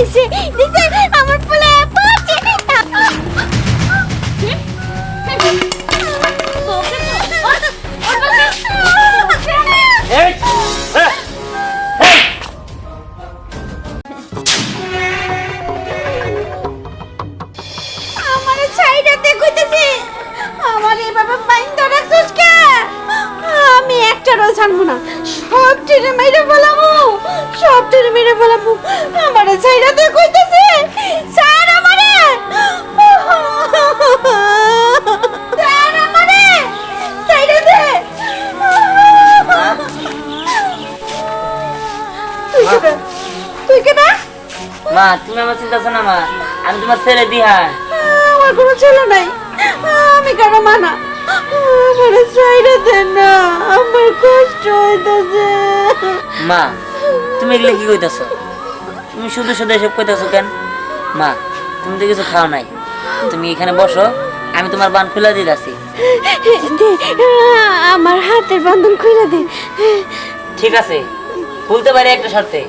আইছে দিতে মা তুমি আমার চিন্তা করছ না মা? আমি তোমার ছেলে দিহা আমার কোনো ছেলে নাই। আমি কারও মানা আমার সাইডে দেন না। আমার কষ্ট হইতেছে। মা তুমি এগুলো কি কইতাছো? তুমি শুধু শুধু এসব কইতাছো কেন? মা তুমি তো কিছু খাও নাই। তুমি এখানে বসো আমি তোমার বান খুলে দিতেছি। দে আমার হাতের বান্ধন খুলে দে। ঠিক আছে খুলতে পারি একটা শর্তে।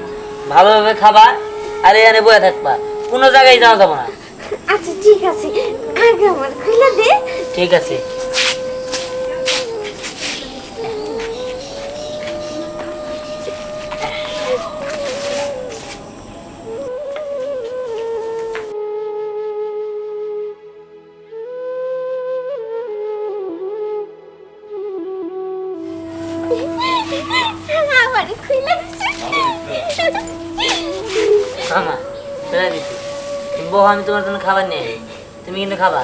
ভালোভাবে খাবা আর এখানে বয়ে থাকবা। কোনো জায়গায় যাওয়া যাব না। আচ্ছা ঠিক আছে। আগে আমার খুলে দে। ঠিক আছে। আমার খুলে দিছে। মামা বউ আমি তোমার জন্য খাবার নিয়ে তুমি কিন্তু খাবা।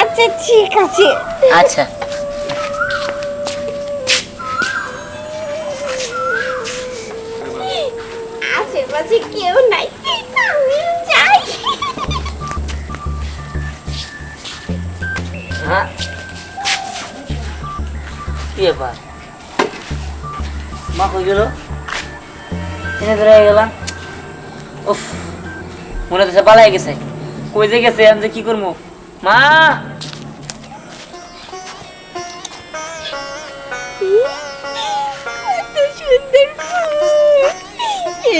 আচ্ছা ঠিক আছে। আচ্ছা। আশেপাশে কেউ নাই। আমি যাই। হ্যাঁ। কি ব্যাপার? মা কই গেল? এনে ধরে গেলাম। উফ, মনে হচ্ছে পালাই গেছে। কই যে গেছে, আমি যে কি করব? মা!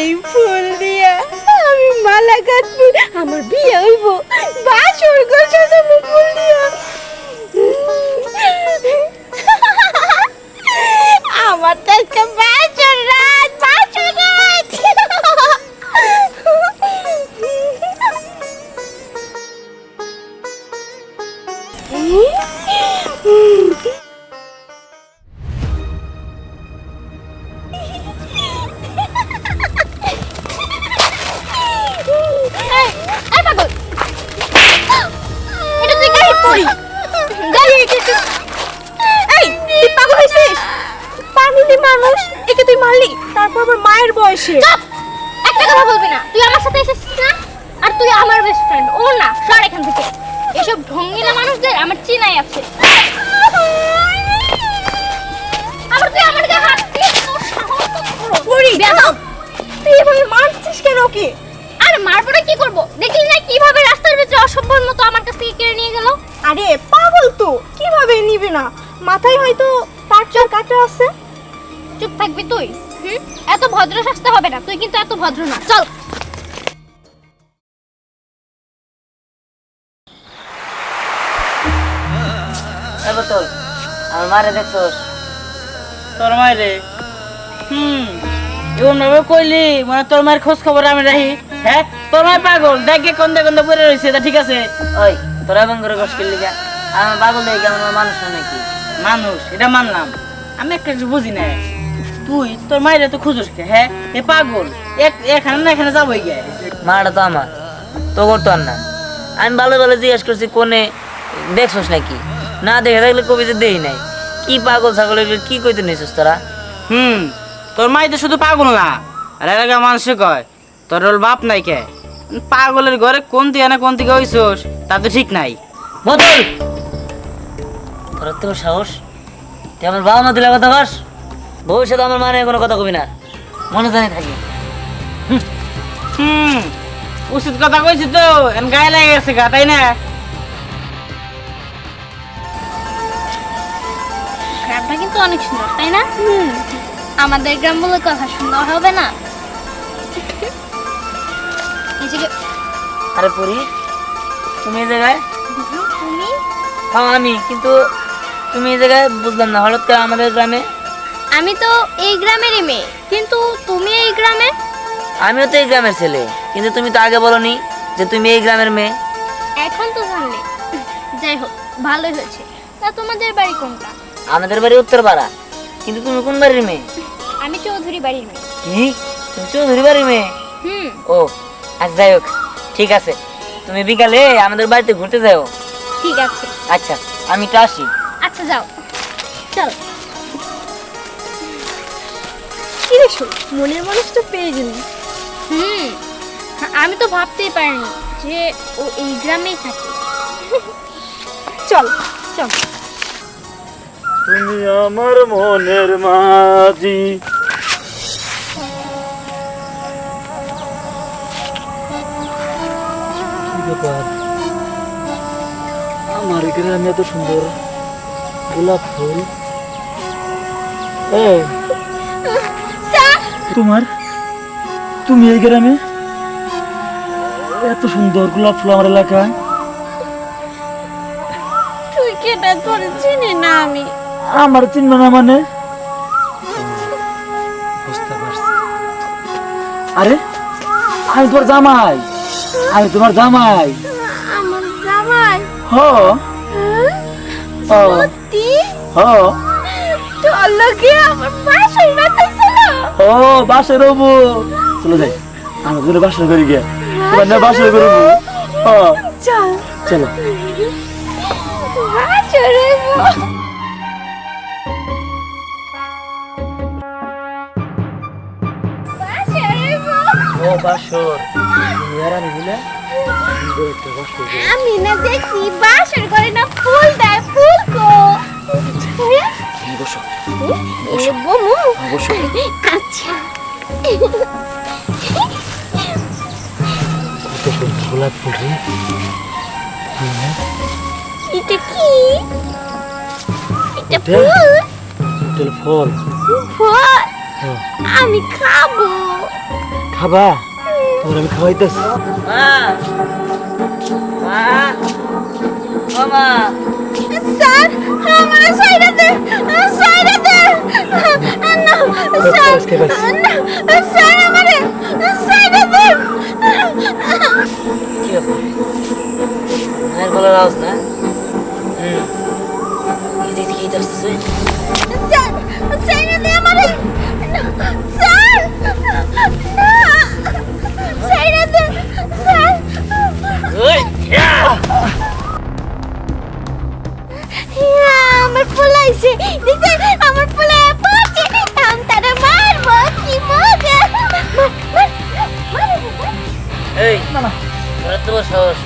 এই ফুল আমি মালা আমার বিয়ে হইব। বাসর ঘর সাজাবো ফুল আমার তো আজকে তুই গাড়ি। এই, তুই পাগল হয়েছিস? পাগলি মানুষ, একে তুই মারলি, তারপর আবার মায়ের বয়সে। একটা কথা বলবি না। তুই আমার সাথে এসেছিস না? আর তুই আমার বেস্ট ফ্রেন্ড ও না সর এখান থেকে। এসব ঢঙ্গিলা মানুষদের আমার চিনাই আছে। আবার তুই আমার গায়ে হাত দিস তোর সাহস পড়ি, তুই এভাবে মারছিস কেন ওকে? আরে মারপরে কি করব? দেখলি না কীভাবে রাস্তার ভিতরে অসভ্যর মতো আমার কাছ থেকে কেড়ে নিয়ে গেল। আরে পাগল তো! কীভাবে নিবে না? মাথায় হয়তো তার চর কাটা আছে। চুপ থাকবি তুই? হুম? এত ভদ্র সাজতে হবে না। তুই কিন্তু এত ভদ্র না। চল! বোতল আমার মারে দেখছোস তোর মায়েরে হুম। এমন ভাবে কইলি মানে তোর মায়ের খোঁজ খবর আমি রাখি। হ্যাঁ? তোর মায়ের পাগল। দেখে কন্দে কন্দে পড়ে রয়েছে তা ঠিক আছে। ওই তোরা এমন করে কষ্ট করলি কে? আমার পাগল দেখে আমার মানুষ নাকি? মানুষ এটা মানলাম। আমি একটা কিছু বুঝি না তুই তোর মায়ের তো খুঁজোস কে হ্যাঁ? এ পাগল এক- এখানে না এখানে যাবোই গে। মাটা তো আমার তো করতো না। আমি ভালো ভালো জিজ্ঞেস করছি কোনে দেখছোস নাকি? না দেখে থাকলে কবি যে দেই নাই। কি পাগল ছাগল এগুলো কি কইতে নিছিস তোরা? হুম তোর মাই তো শুধু পাগল না। আর এলাকা মানুষে কয় তোর বাপ নাই কে? পাগলের ঘরে কোন দিকে না কোন দিকে হইছোস? তা তো ঠিক নাই। বোতল তোর তোর সাহস? তুই আমার বাবা মা দিলে কথা কস ভবিষ্যতে আমার মানে কোনো কথা কবি না। মনে জানি থাকি। হুম। উচিত কথা কইছি তো এন গায়ে লেগে গেছে গা তাই না? গ্রামটা কিন্তু অনেক সুন্দর তাই না? আমাদের গ্রাম বলে কথা সুন্দর হবে না। এই আরে পরি তুমি এই জায়গায়? তুমি হ্যাঁ আমি কিন্তু তুমি এই জায়গায় বুঝলাম না। হঠাৎ করে আমাদের গ্রামে? আমি তো এই গ্রামেরই মেয়ে কিন্তু তুমি এই গ্রামে? আমিও তো এই গ্রামের ছেলে কিন্তু তুমি তো আগে বলনি যে তুমি এই গ্রামের মেয়ে। এখন তো জানলে। যাই হোক ভালোই হয়েছে। তা তোমাদের বাড়ি কোনটা? আমাদের বাড়ি উত্তরপাড়া কিন্তু তুমি কোন বাড়ির মেয়ে? আমি চৌধুরী বাড়ির মেয়ে। কি? তুমি চৌধুরী বাড়ির মেয়ে? হুম। ও আচ্ছা যাই হোক ঠিক আছে। তুমি বিকালে আমাদের বাড়িতে ঘুরতে যাও। ঠিক আছে। আচ্ছা আমি তো আসি। আচ্ছা যাও। চল। কি রে শোন, মনের মানুষটা পেয়ে গেলি। হুম আমি তো ভাবতেই পারিনি যে ও এই গ্রামেই থাকে। চল চল। তুমি আমার মনের মাঝি। ব্যাপার। আমার গ্রামে এত সুন্দর গোলাপ ফুল। এই, তোমার? তুমি এই গ্রামে? এত সুন্দর গোলাপ ফুল আমার এলাকায়। তুই কেটা তোর চিনি না আমি? আমার চিনবে না মানে? বুঝতে পারছি। আরে আমি তোমার জামাই। আমি তোমার জামাই? আমার জামাই। হ। হ। সত্যি? হ। তোর লোকে আমার বাসায় বাতাইছিল ও বাসে রবো চলো যাই। আমরা দুটো বাসর করি গিয়ে। তোমার না বাসর করব হ। চল। চলো। বাসরে ও বাসর আর আমি মিলে না দেখি বাসর করে না ফুল দেয় ফুল কো বসো। বমু বসো। আচ্ছা গোলাপ ফুল রে এটা কি? এটা? ফুল? এটা ফল। ফুল? হ্যাঁ। আমি খাব। খাবা? তোমার আমি খাওয়াইতেছি। স্যার আমার সাইডে দে সাইডে দে। না স্যার না স্যার আমারে সাইডে দে। কি ব্যাপার? মায়ের গলার আওয়াজ না? হুম। এই দিক থেকে ফুলাইছে দিতে আমার ফুলায় পাচ্ছে আমি তারা মারবো কি মজা মার, মার, মারবো, মার। এই তোরা তো সাহস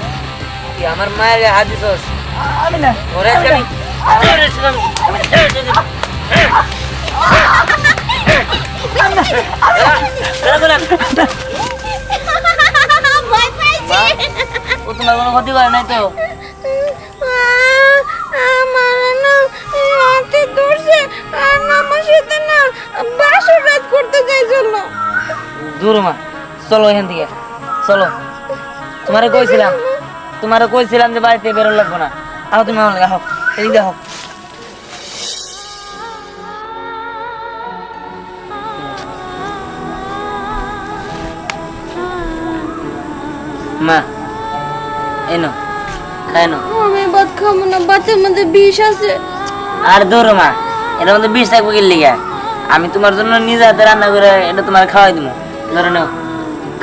তুই আমার মায়ের গায়ে হাত দিছস আমি না ওরে আজকে আমি ছেড়ে দিছিলাম। আমি ছেড়ে দিছিলাম। দাঁড়া, দাঁড়া, দাঁড়া। ভয় পাইছে ও তোমার কোনো ক্ষতি করে নাই তো দূর মা। চলো এখান থেকে। চলো। তোমারে কইছিলাম। তোমারে কইছিলাম যে বাড়িতে বেরো লাগবো না। আহ তুমি আমার আহ। এদিকে দেখো মা এই নো খাই নো আমি ভাত খাব না। বাচ্চার মধ্যে বিষ আছে। আর দূর মা এটার মধ্যে বিষ থাকব কি লিগা? আমি তোমার জন্য নিজে হাতে রান্না করে এটা তোমার খাওয়াই দিব ধরে নাও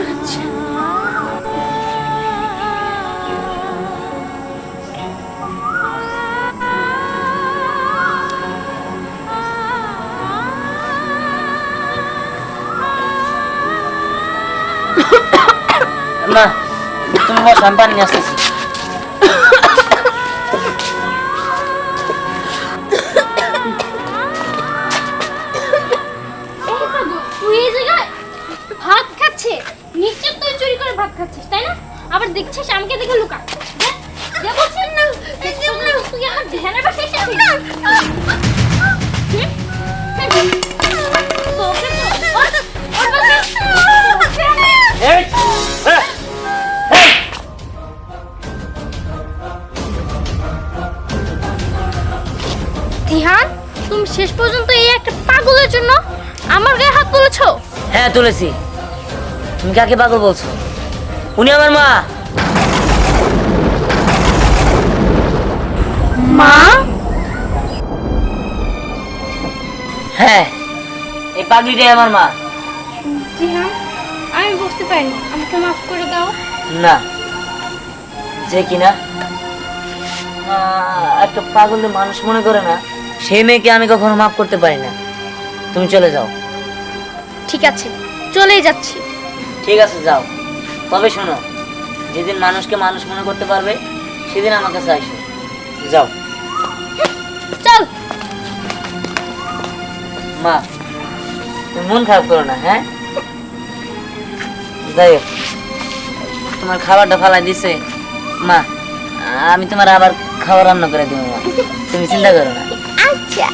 আচ্ছা মা তুমি বস আমি পানি নিয়ে আসতেছি আবার দেখছিস আমাকে দেখে লুকা। তুই তুমি শেষ পর্যন্ত এই একটা পাগলের জন্য আমার গায়ে হাত তুলেছো? হ্যাঁ তুলেছি। তুমি কাকে পাগল বলছো? উনি আমার মা। মা? হ্যাঁ এই পাগলিটাই আমার মা। আমি বুঝতে পারিনি। আমাকে মাফ করে দাও। না যে কিনা একটা পাগল মানুষ মনে করে না সেই মেয়েকে আমি কখনো মাফ করতে পারি না। তুমি চলে যাও। ঠিক আছে চলেই যাচ্ছি। ঠিক আছে যাও। তবে শোনো যেদিন মানুষকে মানুষ মনে করতে পারবে সেদিন আমার কাছে আসো। যাও। চল। মা তুমি মন খারাপ করো না হ্যাঁ? যাই হোক তোমার খাবারটা ফালাই দিছে। মা আমি তোমার আবার খাবার রান্না করে দেবো মা। তুমি চিন্তা করো না। আচ্ছা।